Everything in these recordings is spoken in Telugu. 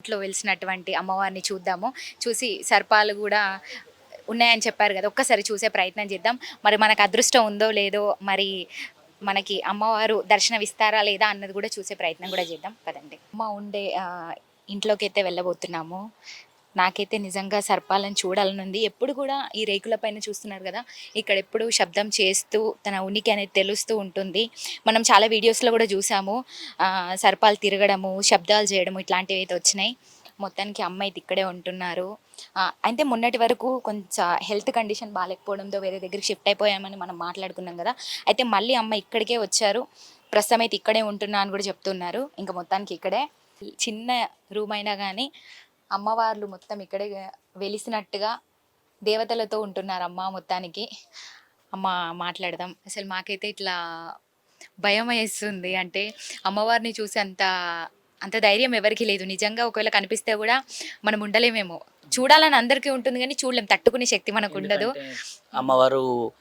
ఇంట్లో వెలిసినటువంటి అమ్మవారిని చూద్దాము. చూసి సర్పాలు కూడా ఉన్నాయని చెప్పారు కదా ఒక్కసారి చూసే ప్రయత్నం చేద్దాం. మరి మనకు అదృష్టం ఉందో లేదో మరి మనకి అమ్మవారు దర్శనం ఇస్తారా లేదా అన్నది కూడా చూసే ప్రయత్నం కూడా చేద్దాం. కదండి అమ్మ ఉండే ఇంట్లోకి అయితే వెళ్ళబోతున్నాము. నాకైతే నిజంగా సర్పాలను చూడాలని ఉంది ఎప్పుడు కూడా ఈ రేకుల పైన చూస్తున్నారు కదా ఇక్కడ ఎప్పుడు శబ్దం చేస్తూ తన ఉనికి అనేది తెలుస్తూ ఉంటుంది. మనం చాలా వీడియోస్లో కూడా చూసాము సర్పాలు తిరగడము శబ్దాలు చేయడము ఇట్లాంటివి అయితే వచ్చినాయి. మొత్తానికి అమ్మ అయితే ఇక్కడే ఉంటున్నారు. అయితే మొన్నటి వరకు కొంచెం హెల్త్ కండిషన్ బాగాలేకపోవడంతో వేరే దగ్గరికి షిఫ్ట్ అయిపోయామని మనం మాట్లాడుకున్నాం కదా అయితే మళ్ళీ అమ్మ ఇక్కడికే వచ్చారు. ప్రస్తుతం అయితే ఇక్కడే ఉంటున్నా అని కూడా చెప్తున్నారు. ఇంకా మొత్తానికి ఇక్కడే. చిన్న రూమ్ అయినా కానీ అమ్మవార్లు మొత్తం ఇక్కడే వెలిసినట్టుగా దేవతలతో ఉంటున్నారు అమ్మ మొత్తానికి. అమ్మ మాట్లాడదాం. అసలు మాకైతే ఇట్లా భయం వేస్తుంది. అంటే అమ్మవారిని చూసి అంత అంత ధైర్యం ఎవరికి లేదు. నిజంగా ఒకవేళ కనిపిస్తే కూడా మనం ఉండలేమేమో. చూడాలని అందరికీ ఉంటుంది కానీ చూడలేం. తట్టుకునే శక్తి మనకు ఉండదు. అమ్మవారు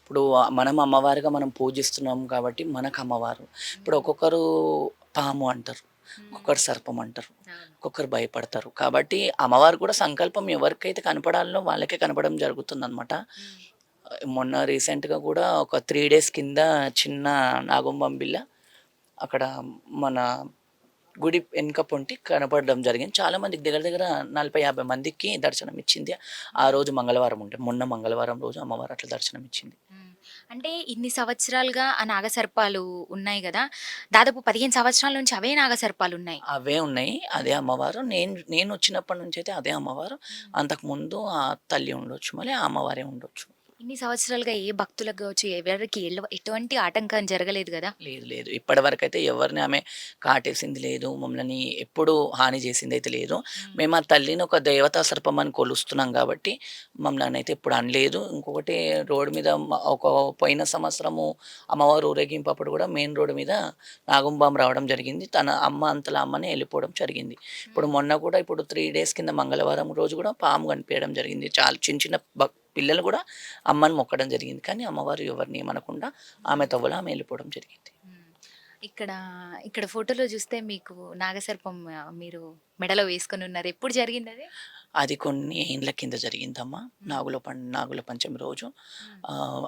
ఇప్పుడు మనం అమ్మవారిగా మనం పూజిస్తున్నాం కాబట్టి మనకు అమ్మవారు. ఇప్పుడు ఒక్కొక్కరు పాము అంటారు. ఒక్కొక్కరు సర్పం అంటారు ఒక్కొక్కరు భయపడతారు. కాబట్టి అమ్మవారు కూడా సంకల్పం ఎవరికైతే కనపడాలో వాళ్ళకే కనపడడం జరుగుతుంది అనమాట మొన్న రీసెంట్గా కూడా ఒక త్రీ డేస్ కింద చిన్న నాగంబం బిల్ల అక్కడ మన గుడి వెనుక పొంటి కనపడడం జరిగింది. చాలా మందికి దగ్గర దగ్గర నలభై యాభై మందికి దర్శనం ఇచ్చింది ఆ రోజు మంగళవారం ఉంటే మొన్న మంగళవారం రోజు అమ్మవారు అట్లా దర్శనం ఇచ్చింది. అంటే ఇన్ని సంవత్సరాలుగా ఆ నాగసర్పాలు ఉన్నాయి కదా దాదాపు పదిహేను సంవత్సరాల నుంచి అవే నాగసర్పాలు ఉన్నాయి. అవే ఉన్నాయి. అదే అమ్మవారు. నేను నేను వచ్చినప్పటి నుంచి అయితే అదే అమ్మవారు. అంతకుముందు ఆ తల్లి ఉండొచ్చు మళ్ళీ ఆ అమ్మవారే ఉండొచ్చు. ఇన్ని సంవత్సరాలుగా ఏ భక్తులకు కావచ్చు ఎవరికి ఎల్ల- ఎటువంటి ఆటంకం జరగలేదు కదా? లేదు లేదు. ఇప్పటి వరకు అయితే ఎవరిని ఆమె కాటేసింది లేదు మమ్మల్ని ఎప్పుడు హాని చేసింది అయితే లేదు. మేము. ఆ తల్లిని ఒక దేవతా సర్పం అని కొలుస్తున్నాం కాబట్టి మమ్మల్ని అయితే ఎప్పుడు అనలేదు. ఇంకొకటి రోడ్డు మీద మ- ఒక పోయిన సంవత్సరము అమ్మవారు ఊరేగింపు అప్పుడు కూడా మెయిన్ రోడ్డు మీద నాగంబాం రావడం జరిగింది. తన అమ్మ అంతలా అమ్మనే వెళ్ళిపోవడం జరిగింది. ఇప్పుడు మొన్న కూడా ఇప్పుడు త్రీ డేస్ కింద మంగళవారం రోజు కూడా పాము కనిపించడం జరిగింది. చాలా చిన్న చిన్న భక్- పిల్లలు కూడా అమ్మని మొక్కడం జరిగింది. కానీ అమ్మవారు ఎవరిని ఏమనకుండా ఆమె తవ్వల ఆమె వెళ్ళిపోవడం జరిగింది. ఇక్కడ ఇక్కడ ఫోటోలో చూస్తే మీకు నాగసర్పం మీరు మెడలో వేసుకొని ఉన్నారు. ఎప్పుడు జరిగింది అది? అది కొన్ని ఏండ్ల కింద జరిగిందమ్మా. నాగుల పం నాగుల పంచమి రోజు.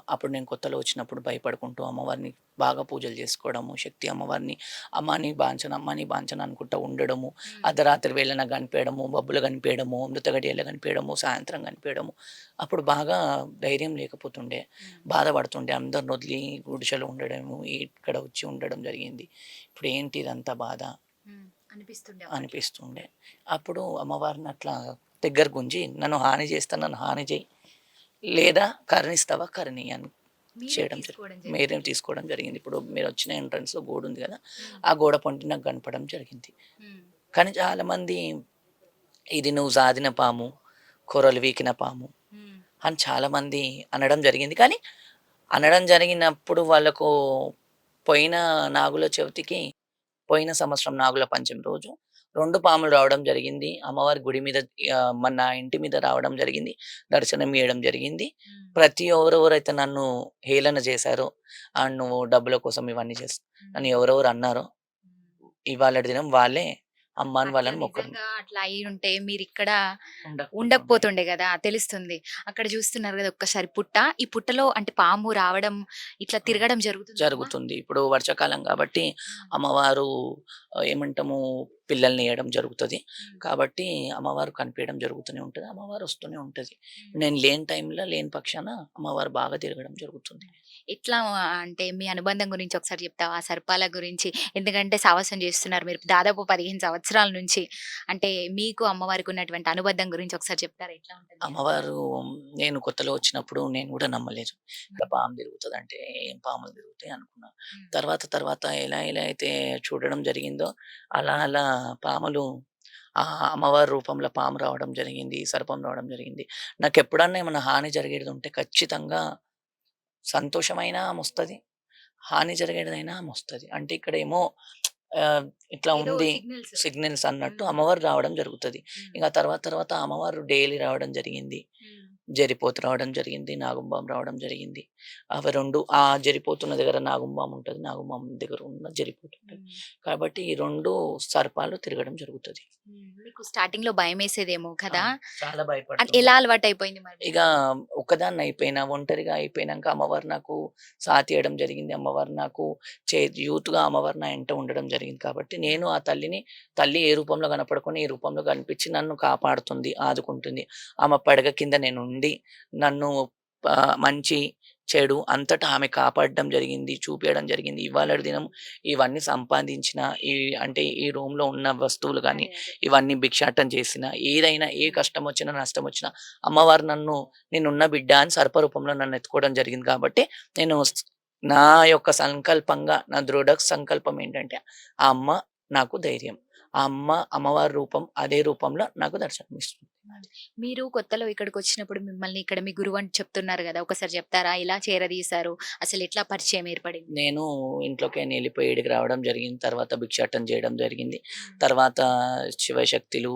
అప్పుడు నేను కొత్తలో వచ్చినప్పుడు భయపడుకుంటూ అమ్మవారిని బాగా పూజలు చేసుకోవడము శక్తి అమ్మవారిని అమ్మాని బాంచన అమ్మాని బాంచన అనుకుంటూ ఉండడము అర్ధరాత్రి వేళన కనిపించడము బబ్బులు కనిపించడము మృతగడియలు కనిపించడము సాయంత్రం కనిపించడము అప్పుడు బాగా ధైర్యం లేకపోతుండే బాధపడుతుండే అందరిని వదిలి గుడిసెలో ఉండడము ఇక్కడ వచ్చి ఉండడం జరిగింది. ఇప్పుడు ఏంటి ఇదంతా బాధ. అనిపిస్తుండే అనిపిస్తుండే. అప్పుడు అమ్మవారిని అట్లా దగ్గర గుంజి నన్ను హాని చేస్తా నన్ను హాని చేయి. లేదా కరుణిస్తావా కరుణి అని చేయడం జరిగింది. మీరేం తీసుకోవడం జరిగింది. ఇప్పుడు మీరు వచ్చిన entrance లో గోడ ఉంది కదా ఆ గోడ పొంటి నాకు కనపడడం జరిగింది. కానీ చాలా మంది ఇది నువ్వు సాదిన పాము కూరలు వీకిన పాము. అని చాలా మంది అనడం జరిగింది. కానీ అనడం జరిగినప్పుడు వాళ్ళకు పోయిన నాగుల చవితికి పోయిన సంవత్సరం నాగుల పంచమి రోజు రెండు పాములు రావడం జరిగింది. అమ్మవారి గుడి మీద మన ఇంటి మీద రావడం జరిగింది. దర్శనం ఇవ్వడం జరిగింది. ప్రతి ఎవరెవరైతే నన్ను హేళన చేశారో ఆ నువ్వు డబ్బుల కోసం ఇవన్నీ చేస్తా నన్ను ఎవరెవరు అన్నారో. ఇవాళ దినం వాళ్ళే అమ్మాని వాళ్ళని మొక్కరు అట్లా అయి ఉంటే మీరు ఇక్కడ ఉండకపోతుండే కదా! తెలుస్తుంది. అక్కడ చూస్తున్నారు కదా! ఒక్కసారి పుట్ట. ఈ పుట్టలో అంటే పాము రావడం ఇట్లా తిరగడం జరుగుతుంది? జరుగుతుంది. ఇప్పుడు వర్షాకాలం కాబట్టి అమ్మవారు ఏమంటాము పిల్లల్ని వేయడం జరుగుతుంది. కాబట్టి అమ్మవారు కనిపించడం జరుగుతూనే ఉంటుంది. అమ్మవారు వస్తూనే ఉంటుంది. నేను లేని టైంలో లేని పక్షాన అమ్మవారు బాగా తిరగడం జరుగుతుంది. ఎట్లా అంటే మీ అనుబంధం గురించి ఒకసారి చెప్తావా? ఆ సర్పాల గురించి. ఎందుకంటే సావాసం చేస్తున్నారు మీరు. దాదాపు పదిహేను సంవత్సరాల నుంచి అంటే మీకు అమ్మవారికి ఉన్నటువంటి అనుబంధం గురించి ఒకసారి చెప్తారా? ఎట్లా ఉంటుంది అమ్మవారు నేను కొత్తలో వచ్చినప్పుడు నేను కూడా నమ్మలేదు. ఇక్కడ పాము తిరుగుతుంది అంటే ఏం పాములు తిరుగుతాయి అనుకున్నా. తర్వాత తర్వాత ఎలా ఎలా అయితే చూడడం జరిగిందో అలా అలా పాములు ఆ అమ్మవారి రూపంలో పాము రావడం జరిగింది సర్పం రావడం జరిగింది నాకు ఎప్పుడన్నా ఏమైనా హాని జరిగేది ఉంటే ఖచ్చితంగా సంతోషమైనా వస్తుంది హాని జరిగేదైనా వస్తుంది అంటే ఇక్కడ ఏమో ఇట్లా ఉంది. సిగ్నల్స్ అన్నట్టు మ్మ్. అమ్మవారు రావడం జరుగుతుంది. ఇంకా తర్వాత తర్వాత అమ్మవారు డైలీ రావడం జరిగింది. జరిపోతు రావడం జరిగింది నాగుంబాం రావడం జరిగింది. అవి రెండు ఆ జరిపోతున్న దగ్గర నాగుంబాం ఉంటుంది నాగుంబాం దగ్గర ఉన్న జరిపోతు ఉంటుంది కాబట్టి ఈ రెండు సర్పాలు తిరగడం జరుగుతుంది. మీకు స్టార్టింగ్లో భయం వేసేదేమో కదా? చాలా అది భయపడుతుంది ఎలా అలవాటు అయిపోయింది ఇక ఒక్కదాన్ని అయిపోయినా ఒంటరిగా అయిపోయినాక అమ్మవారు నాకు సాతియడం జరిగింది. అమ్మవారు నాకు చే యూత్గా అమ్మవారు నా ఎంట ఉండడం జరిగింది. కాబట్టి నేను ఆ తల్లిని తల్లి ఏ రూపంలో కనపడుకొని ఈ రూపంలో కనిపించి నన్ను కాపాడుతుంది ఆదుకుంటుంది. ఆమె పడగ కింద నేను ఉండి నన్ను మంచి చెడు అంతటా ఆమె కాపాడడం జరిగింది చూపించడం జరిగింది. ఇవాళ దినం ఇవన్నీ సంపాదించిన ఈ అంటే ఈ room లో ఉన్న వస్తువులు కానీ ఇవన్నీ భిక్షాటం చేసిన ఏదైనా ఏ కష్టం వచ్చినా నష్టం వచ్చినా అమ్మవారు నన్ను నేనున్న బిడ్డ అని సర్పరూపంలో నన్ను ఎత్తుకోవడం జరిగింది కాబట్టి నేను నా యొక్క సంకల్పంగా నా దృఢ సంకల్పం ఏంటంటే ఆ అమ్మ నాకు ధైర్యం. ఆ అమ్మ అమ్మవారి రూపం అదే రూపంలో నాకు దర్శనం ఇస్తుంది మీరు కొత్తలో ఇక్కడికి వచ్చినప్పుడు మిమ్మల్ని ఇక్కడ మీ గురువు అని చెప్తున్నారు కదా ఒకసారి చెప్తారా? ఇలా చేరదీశారు? అసలు ఎట్లా పరిచయం ఏర్పడింది? నేను ఇంట్లోకి వెళ్ళిపోయి ఈడికి రావడం జరిగింది తర్వాత భిక్షాటం చేయడం జరిగింది తర్వాత శివశక్తులు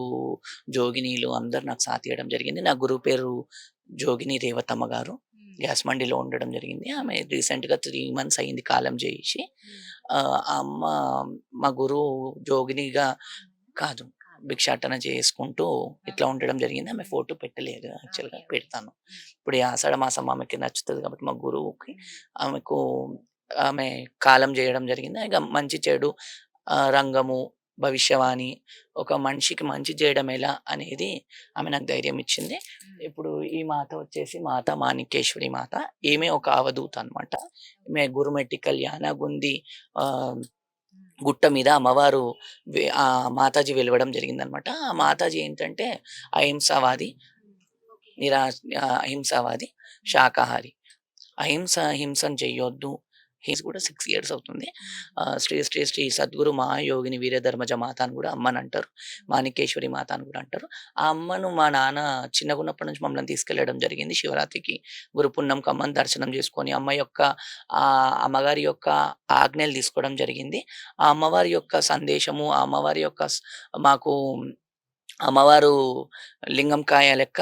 జోగినీలు అందరు నాకు సాథ్ ఇవ్వడం జరిగింది. నా గురువు పేరు జోగిని రేవతమ్మ గారు. గ్యాస్ మండిలో ఉండడం జరిగింది. ఆమె recent గా త్రీ మంత్స్ అయింది కాలం చేసి. అమ్మ మా గురువు జోగినిగా కాదు. భిక్షాటన చేసుకుంటూ ఇట్లా ఉండడం జరిగింది. ఆమె ఫోటో పెట్టలేదు యాక్చువల్గా. పెడతాను. ఇప్పుడు ఈ ఆషాఢ మాసం ఆమెకి నచ్చుతుంది కాబట్టి మా గురువుకి ఆమెకు ఆమె కాలం చేయడం జరిగింది. ఇక మంచి చెడు రంగము భవిష్యవాణి ఒక మనిషికి మంచి చేయడం ఎలా అనేది ఆమె నాకు ధైర్యం ఇచ్చింది. ఇప్పుడు ఈ మాత వచ్చేసి మాత మాణికేశ్వరి మాత. ఈమె ఒక అవధూత అన్నమాట. ఈమె గురుమెట్టి కళ్యాణ గుంది ఆ గుట్ట మీద అమ్మవారు ఆ మాతాజీ వెలవడం జరిగిందనమాట. ఆ మాతాజీ ఏంటంటే అహింసావాది నిరా అహింసావాది శాకాహారి. అహింస అహింసను చెయ్యొద్దు. హింస కూడా సిక్స్ ఇయర్స్ అవుతుంది. శ్రీ శ్రీ శ్రీ సద్గురు మహాయోగిని వీరధర్మజ మాత అని కూడా అమ్మని అంటారు. మాణికేశ్వరి మాత అని కూడా అంటారు. ఆ అమ్మను మా నాన్న చిన్నగున్నప్పటి నుంచి మమ్మల్ని తీసుకెళ్ళడం జరిగింది. శివరాత్రికి గురు పున్నం కమ్మని దర్శనం చేసుకొని అమ్మ యొక్క ఆ అమ్మగారి యొక్క ఆజ్ఞలు తీసుకోవడం జరిగింది. ఆ అమ్మవారి యొక్క సందేశము ఆ అమ్మవారి యొక్క మాకు అమ్మవారు లింగం కాయ లెక్క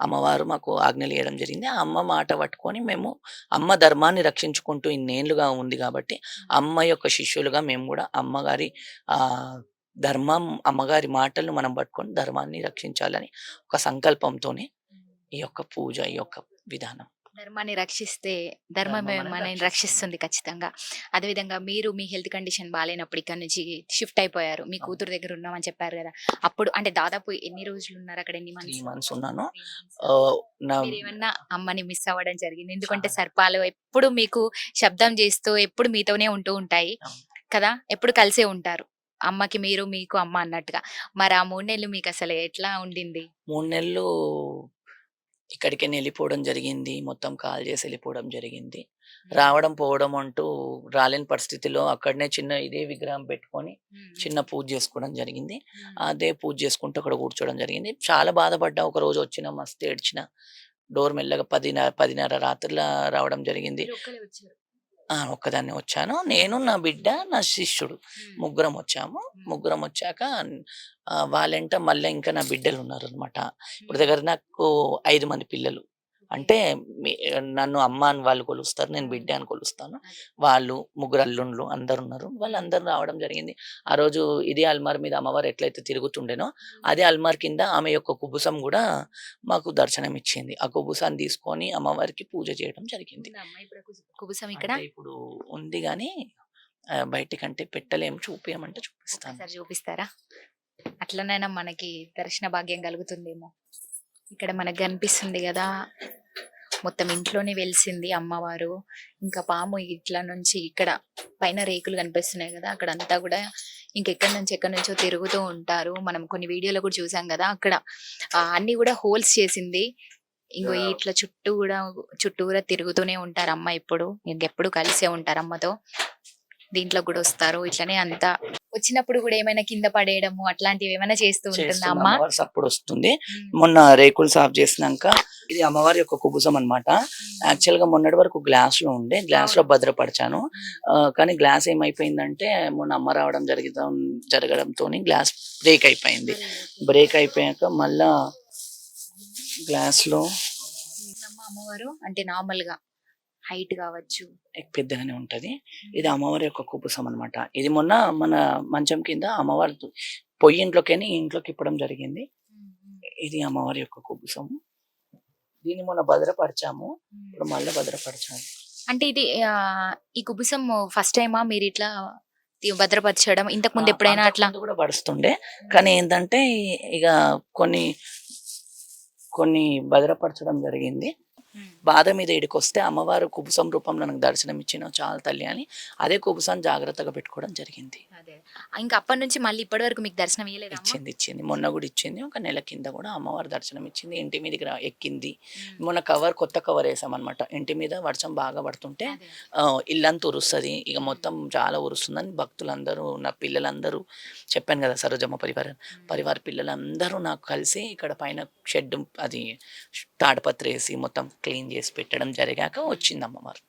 అమ్మవారు మాకు ఆజ్ఞలు ఇవ్వడం జరిగింది. ఆ అమ్మ మాట పట్టుకొని మేము అమ్మ ధర్మాన్ని రక్షించుకుంటూ ఇన్నేళ్ళుగా ఉంది కాబట్టి అమ్మ యొక్క శిష్యులుగా మేము కూడా అమ్మగారి ఆ ధర్మం అమ్మగారి మాటలను మనం పట్టుకొని ధర్మాన్ని రక్షించాలని ఒక సంకల్పంతోనే ఈ యొక్క పూజ ఈ యొక్క విధానం. ధర్మాన్ని రక్షిస్తే ధర్మమే మనల్ని రక్షిస్తుంది. ఖచ్చితంగా. అదేవిధంగా మీరు మీ హెల్త్ కండిషన్ బాగాలేనప్పుడు ఇక్కడ నుంచి షిఫ్ట్ అయిపోయారు. మీ. కూతురు దగ్గర ఉన్నామని చెప్పారు కదా. అప్పుడు అంటే దాదాపు ఎన్ని రోజులు ఉన్నారు అక్కడ? ఎన్ని మంత్స్? మంత్స్ ఉన్నాను. ఏమన్నా అమ్మని మిస్ అవ్వడం జరిగింది. ఎందుకంటే. సర్పాలు ఎప్పుడు మీకు శబ్దం చేస్తూ ఎప్పుడు మీతోనే ఉంటూ ఉంటాయి. కదా? ఎప్పుడు కలిసే ఉంటారు. అమ్మకి మీరు మీకు అమ్మ అన్నట్టుగా. మరి ఆ మూడు నెలలు మీకు అసలు ఎట్లా ఉండింది? మూడు నెలలు ఇక్కడికి వెళ్ళిపోవడం జరిగింది. మొత్తం కాల్ చేసి వెళ్ళిపోవడం జరిగింది. రావడం పోవడం అంటూ రాలేని పరిస్థితిలో అక్కడనే చిన్న ఇదే విగ్రహం పెట్టుకొని చిన్న పూజ చేసుకోవడం జరిగింది. అదే పూజ చేసుకుంటూ అక్కడ కూర్చోవడం జరిగింది. చాలా బాధపడ్డా. ఒక రోజు వచ్చిన మస్తు ఏడ్చిన డోర్ మెల్లగా పదిన్నర పదిన్నర రాత్రిలో రావడం జరిగింది. ఆ! ఒక్కదాన్ని వచ్చాను. నేను నా బిడ్డ నా శిష్యుడు ముగ్గురం వచ్చాము. ముగ్గురం వచ్చాక వాళ్ళంట మళ్ళీ ఇంకా నా బిడ్డలు ఉన్నారు అనమాట ఇప్పుడు దగ్గర నాకు ఐదు మంది పిల్లలు. అంటే నన్ను అమ్మ అని వాళ్ళు కొలుస్తారు నేను బిడ్డ అని కొలుస్తాను. వాళ్ళు ముగ్గురు అల్లుండ్లు అందరు ఉన్నారు వాళ్ళందరూ రావడం జరిగింది. ఆ రోజు ఇదే అల్మార్ మీద అమ్మవారు ఎట్లయితే తిరుగుతుండేనో అదే అల్మార్ కింద ఆమె యొక్క కుబుసం కూడా మాకు దర్శనం ఇచ్చింది. ఆ కుబుసాన్ని తీసుకొని అమ్మవారికి పూజ చేయడం జరిగింది. కుబుసం ఇక్కడ? ఇప్పుడు ఉంది కానీ బయటికంటే పెట్టలేము చూపించమంటే చూపిస్తాను. చూపిస్తారా? అట్లనైనా మనకి దర్శన భాగ్యం కలుగుతుందేమో. ఇక్కడ మనకు కనిపిస్తుంది కదా మొత్తం ఇంట్లోనే వెలిసింది అమ్మవారు. ఇంకా పాము ఇట్లా నుంచి ఇక్కడ పైన రేకులు కనిపిస్తున్నాయి కదా అక్కడ అంతా కూడా ఇంకెక్కడి నుంచి ఎక్కడి నుంచో తిరుగుతూ ఉంటారు. మనం కొన్ని వీడియోలో కూడా చూసాం కదా అక్కడ అన్ని కూడా హోల్స్ చేసింది. ఇంకో ఇట్లా చుట్టూ కూడా చుట్టూరా తిరుగుతూనే ఉంటారు అమ్మ ఇప్పుడు ఇంకెప్పుడు కలిసే ఉంటారు అమ్మతో దీంట్లో కూడా వస్తారు. ఇట్లనే అంతా వచ్చినప్పుడు కూడా ఏమైనా కింద పడేయడము అట్లాంటివి ఏమైనా చేస్తూ ఉంటుందా అమ్మ? అమ్మవారు సప్పుడు వస్తుంది. మొన్న రేకులు సాఫ్ చేసినాక ఇది అమ్మవారి యొక్క కుబుసం అన్నమాట. యాక్చువల్గా మొన్నటి వరకు గ్లాస్లో ఉండే గ్లాస్లో భద్రపరిచాను. కానీ గ్లాస్ ఏమైపోయిందంటే మొన్న అమ్మ రావడం జరగడం జరగడంతో గ్లాస్ బ్రేక్ అయిపోయింది. బ్రేక్ అయిపోయాక మళ్ళా గ్లాస్లో అమ్మ అమ్మవారు అంటే నార్మల్గా హైట్ కావచ్చు. పెద్దగానే ఉంటది. ఇది అమ్మవారి యొక్క కుబుసం అన్నమాట. ఇది మొన్న మన మంచం కింద అమ్మవారి పొయ్యి ఇంట్లోకి ఇంట్లోకి ఇప్పడం జరిగింది. ఇది అమ్మవారి యొక్క కుబుసము. దీన్ని మొన్న భద్రపరిచాము. ఇప్పుడు మళ్ళీ భద్రపరచాము. అంటే ఇది ఈ కుబుసం ఫస్ట్ టైమా మీరు ఇట్లా భద్రపరచడం? ఇంతకు ముందు ఎప్పుడైనా అట్లా? కూడా పడుస్తుండే కానీ ఏంటంటే ఇక కొన్ని కొన్ని భద్రపరచడం జరిగింది. బాధ మీద ఇడికి వస్తే అమ్మవారు కుబుసం రూపంలో నాకు దర్శనం ఇచ్చిన చాలా తల్లి అని అదే కుబుసాన్ని జాగ్రత్తగా పెట్టుకోవడం జరిగింది. అదే. ఇంకా అప్పటి నుంచి మళ్ళీ ఇప్పటి వరకు మీకు దర్శనం ఇవ్వలేదు ఇచ్చింది ఇచ్చింది. మొన్న కూడా ఇచ్చింది. ఒక నెల కింద కూడా అమ్మవారి దర్శనం ఇచ్చింది. ఇంటి మీదకి ఎక్కింది. మొన్న కవర్ కొత్త కవర్ వేసామన్నమాట. ఇంటి మీద వర్షం బాగా పడుతుంటే ఇల్లంతా ఉరుస్తుంది. ఇక మొత్తం చాలా ఉరుస్తుందని భక్తులందరూ నా పిల్లలందరూ చెప్పాను కదా సరోజమ్మ పరివారం. పరివార పిల్లలందరూ నాకు కలిసి ఇక్కడ పైన షెడ్ అది తాడపత్రి వేసి మొత్తం క్లీన్ చేసి పెట్టడం జరిగాక వచ్చింది అమ్మవారు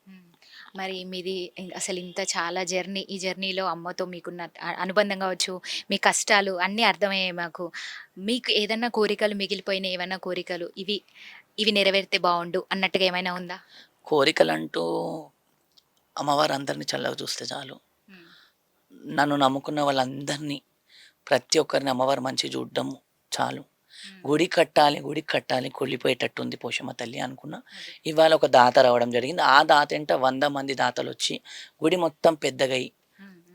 మరి మీది అసలు ఇంత చాలా జర్నీ ఈ జర్నీలో అమ్మతో మీకున్న అనుబంధం కావచ్చు మీ కష్టాలు అన్నీ అర్థమయ్యాయి మాకు. మీకు ఏదన్నా కోరికలు మిగిలిపోయిన ఏమైనా కోరికలు ఇవి ఇవి నెరవేరితే బాగుండు అన్నట్టుగా ఏమైనా ఉందా? కోరికలు అంటూ అమ్మవారు అందరినీ చల్లగా చూస్తే చాలు. నన్ను నమ్ముకున్న వాళ్ళందరినీ ప్రతి ఒక్కరిని అమ్మవారు మంచి చూడడం చాలు. గుడి కట్టాలి గుడి కట్టాలి కొల్లిపోయేటట్టు ఉంది పోషమ్మ తల్లి అనుకున్నా. ఇవాళ ఒక దాత రావడం జరిగింది. ఆ దాత ఎంట వంద మంది దాతలు వచ్చి గుడి మొత్తం పెద్దగై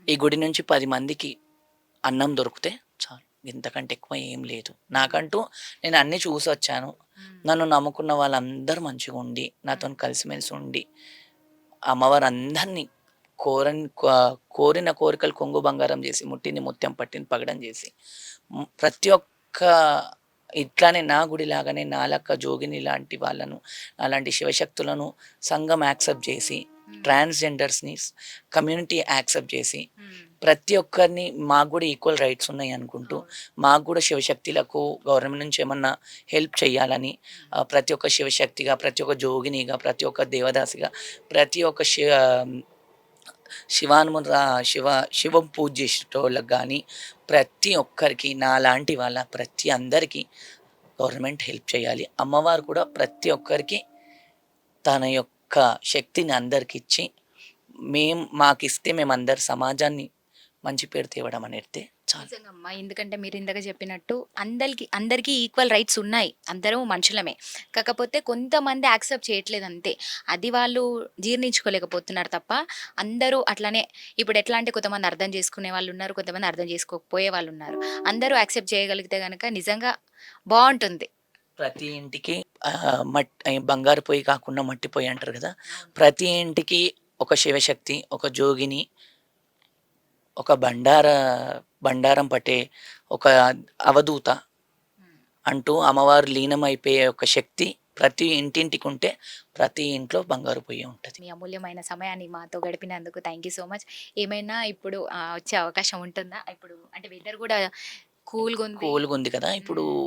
ఈ గుడి నుంచి పది మందికి అన్నం దొరికితే చాలు. ఇంతకంటే ఎక్కువ ఏం లేదు. నాకంటూ నేను అన్నీ చూసి వచ్చాను. నన్ను నమ్ముకున్న వాళ్ళందరూ మంచిగా ఉండి నాతో కలిసిమెలిసి ఉండి అమ్మవారు అందరినీ కోరని కోరిన కోరికలు కొంగు బంగారం చేసి ముట్టింది ముత్యం పట్టింది పగడం చేసి ప్రతి ఒక్క ఇట్లానే నా గుడి లాగానే నాలక్క జోగిని లాంటి వాళ్ళను అలాంటి శివశక్తులను సంఘం యాక్సెప్ట్ చేసి ట్రాన్స్జెండర్స్ని కమ్యూనిటీ యాక్సెప్ట్ చేసి ప్రతి ఒక్కరిని మాకు కూడా ఈక్వల్ రైట్స్ ఉన్నాయి అనుకుంటూ మాకు కూడా శివశక్తులకు గవర్నమెంట్ నుంచి ఏమన్నా హెల్ప్ చేయాలని ఆ, ప్రతి ఒక్క శివశక్తిగా ప్రతి ఒక్క జోగినిగా ప్రతి ఒక్క దేవదాసిగా ప్రతి ఒక్క శివ శివానుము శివ శివం పూజ చేసేటోళ్ళకి కానీ ప్రతి ఒక్కరికి నాలాంటి వాళ్ళ ప్రతి అందరికీ గవర్నమెంట్ హెల్ప్ చేయాలి. అమ్మవారు కూడా ప్రతి ఒక్కరికి తన యొక్క శక్తిని అందరికి ఇచ్చి మేం మాకు ఇస్తే మేము అందరు సమాజాన్ని మంచి పేరు తేవడం అనేది చాలు. నిజంగా అమ్మా ఎందుకంటే మీరు ఇందాక చెప్పినట్టు అందరికి అందరికీ ఈక్వల్ రైట్స్ ఉన్నాయి. అందరూ మనుషులమే. కాకపోతే కొంతమంది యాక్సెప్ట్ చేయట్లేదు అంతే. అది వాళ్ళు జీర్ణించుకోలేకపోతున్నారు తప్ప అందరూ అట్లానే ఇప్పుడు ఎట్లా అంటే కొంతమంది అర్థం చేసుకునే వాళ్ళు ఉన్నారు కొంతమంది అర్థం చేసుకోకపోయే వాళ్ళు ఉన్నారు. అందరూ యాక్సెప్ట్ చేయగలిగితే కనుక నిజంగా బాగుంటుంది. ప్రతి ఇంటికి ఆ, మట్ బంగారు పొయ్యి కాకుండా మట్టి పొయ్యి అంటారు కదా. ప్రతి ఇంటికి ఒక శివశక్తి ఒక జోగిని ఒక బండార బండారం పట్టే ఒక అవధూత అంటూ అమ్మవారు లీనమైపోయే ఒక శక్తి ప్రతి ఇంటింటికి ఉంటే ప్రతి ఇంట్లో బంగారు పొయ్యి ఉంటుంది. మీ అమూల్యమైన సమయాన్ని మాతో గడిపినందుకు థ్యాంక్ యూ సో మచ్ ఏమైనా ఇప్పుడు వచ్చే అవకాశం ఉంటుందా? ఇప్పుడు అంటే వెదర్ కూడా కూల్గా ఉంది. కూల్గా ఉంది కదా? ఇప్పుడు